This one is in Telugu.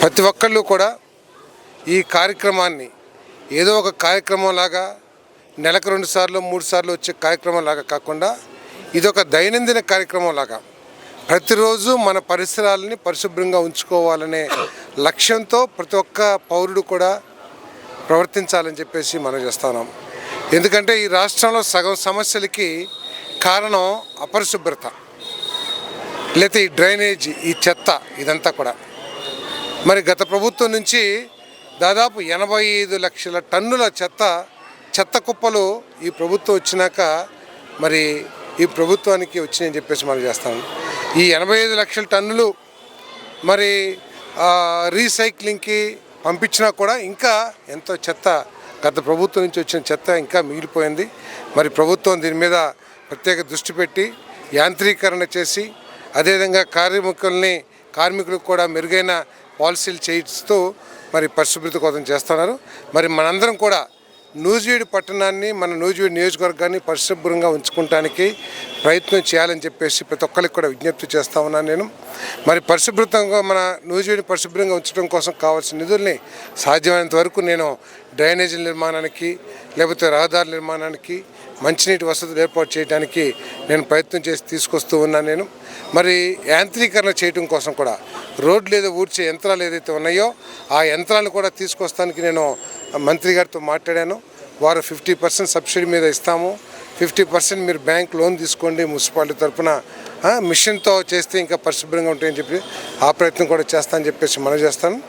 ప్రతి ఒక్కళ్ళు కూడా ఈ కార్యక్రమాన్ని ఏదో ఒక కార్యక్రమం లాగా నెలకు రెండు సార్లు మూడు సార్లు వచ్చే కార్యక్రమం లాగా కాకుండా ఇది ఒక దైనందిన కార్యక్రమం లాగా ప్రతిరోజు మన పరిసరాలని పరిశుభ్రంగా ఉంచుకోవాలనే లక్ష్యంతో ప్రతి ఒక్క పౌరుడు కూడా ప్రవర్తించాలని చెప్పేసి మనం చేస్తున్నాం ఎందుకంటే ఈ రాష్ట్రంలో సగం సమస్యలకి కారణం అపరిశుభ్రత లేకపోతే ఈ డ్రైనేజ్ ఈ చెత్త ఇదంతా కూడా. మరి గత ప్రభుత్వం నుంచి దాదాపు ఎనభై ఐదు లక్షల టన్నుల చెత్త చెత్త కుప్పలు ఈ ప్రభుత్వం వచ్చినాక మరి ఈ ప్రభుత్వానికి వచ్చినాయని చెప్పేసి మనం చేస్తాం. ఈ ఎనభై ఐదు లక్షల టన్నులు మరి రీసైక్లింగ్కి పంపించినా కూడా ఇంకా ఎంతో చెత్త గత ప్రభుత్వం నుంచి వచ్చిన చెత్త ఇంకా మిగిలిపోయింది. మరి ప్రభుత్వం దీని మీద ప్రత్యేక దృష్టి పెట్టి యాంత్రీకరణ చేసి అదేవిధంగా కార్మికుల్ని కార్మికులకు కూడా మెరుగైన పాలసీలు చేయిస్తూ మరి పరిశుభ్రత కోసం చేస్తున్నారు. మరి మనందరం కూడా నూజివీడు పట్టణాన్ని మన నూజివీడు నియోజకవర్గాన్ని పరిశుభ్రంగా ఉంచుకోవటానికి ప్రయత్నం చేయాలని చెప్పేసి ప్రతి ఒక్కరికి కూడా విజ్ఞప్తి చేస్తా ఉన్నాను నేను. మరి పరిశుభ్రతంగా మన నూజివీడిని పరిశుభ్రంగా ఉంచడం కోసం కావాల్సిన నిధుల్ని సాధ్యమైనంత వరకు నేను డ్రైనేజీల నిర్మాణానికి లేకపోతే రహదారుల నిర్మాణానికి మంచినీటి వసతులు ఏర్పాటు చేయడానికి నేను ప్రయత్నం చేసి తీసుకొస్తూ ఉన్నాను నేను. మరి యాంత్రీకరణ చేయడం కోసం కూడా రోడ్లు ఏదో ఊడ్చే యంత్రాలు ఏదైతే ఉన్నాయో ఆ యంత్రాలను కూడా తీసుకొస్తానికి నేను మంత్రి గారితో మాట్లాడాను. వారు ఫిఫ్టీ పర్సెంట్ సబ్సిడీ మీద ఇస్తాము. ఫిఫ్టీ పర్సెంట్ మీరు బ్యాంక్ లోన్ తీసుకోండి మున్సిపాలిటీ తరఫున మిషన్తో చేస్తే ఇంకా పరిశుభ్రంగా ఉంటాయని చెప్పి ఆ ప్రయత్నం కూడా చేస్తానని చెప్పేసి మనం చేస్తాను.